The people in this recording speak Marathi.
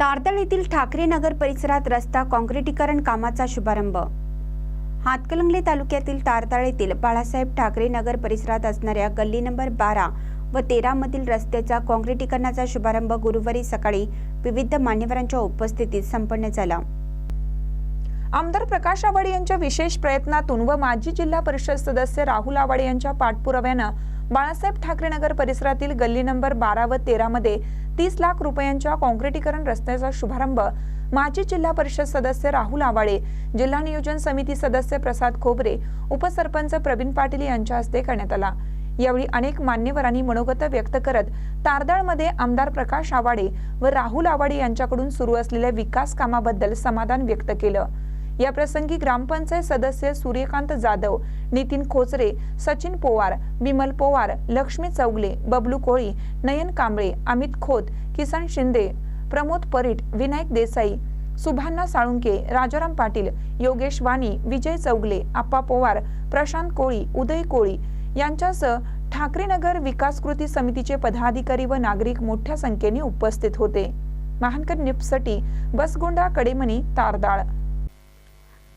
तारदळ येथील ठाकरे नगर परिसरात रस्ता काँक्रिटीकरण कामाचा शुभारंभ. हातकलंगले तालुक्यातील तारदाळ येथील बाळासाहेब ठाकरे नगर परिसरात असणाऱ्या गल्ली नंबर बारा व तेरा मधील रस्त्याचा काँक्रिटीकरणाचा शुभारंभ गुरुवारी सकाळी विविध मान्यवरांच्या उपस्थितीत संपन्न झाला. आमदार प्रकाश आवाडे यांच्या विशेष प्रयत्नातून व माजी जिल्हा परिषद सदस्य राहुल आवाडे यांच्या पाठपुराव्यानं बाळासाहेब ठाकरे नगर परिसरातील गल्ली नंबर बारा व तेरा मध्ये तीस लाख रुपयांच्या काँक्रिटीकरण रस्त्याचा शुभारंभ माजी जिल्हा परिषद सदस्य राहुल आवाडे जिल्हा नियोजन समिती सदस्य प्रसाद खोबरे उपसरपंच प्रवीण पाटील यांच्या हस्ते करण्यात आला. यावेळी अनेक मान्यवरांनी मनोगत व्यक्त करत तारदाळमध्ये आमदार प्रकाश आवाडे व राहुल आवाडे यांच्याकडून सुरू असलेल्या विकास कामाबद्दल समाधान व्यक्त केलं. या प्रसंगी ग्रामपंचायत सदस्य सूर्यकांत जाधव नितीन खोचरे सचिन पोवार बिमल पोवार लक्ष्मी चौगले बबलू कोळी नयन कांबळे अमित खोत किसन शिंदे प्रमोद परीट विनायक देसाई सुभान्ना साळुंके राजाराम पाटील योगेश वाणी विजय चौगले आप्पा पोवार प्रशांत कोळी उदय कोळी यांच्यासह ठाकरेनगर विकास कृती समितीचे पदाधिकारी व नागरिक मोठ्या संख्येने उपस्थित होते. महानकर निपसटी बसगोंडा कडेमणी तारदाळ.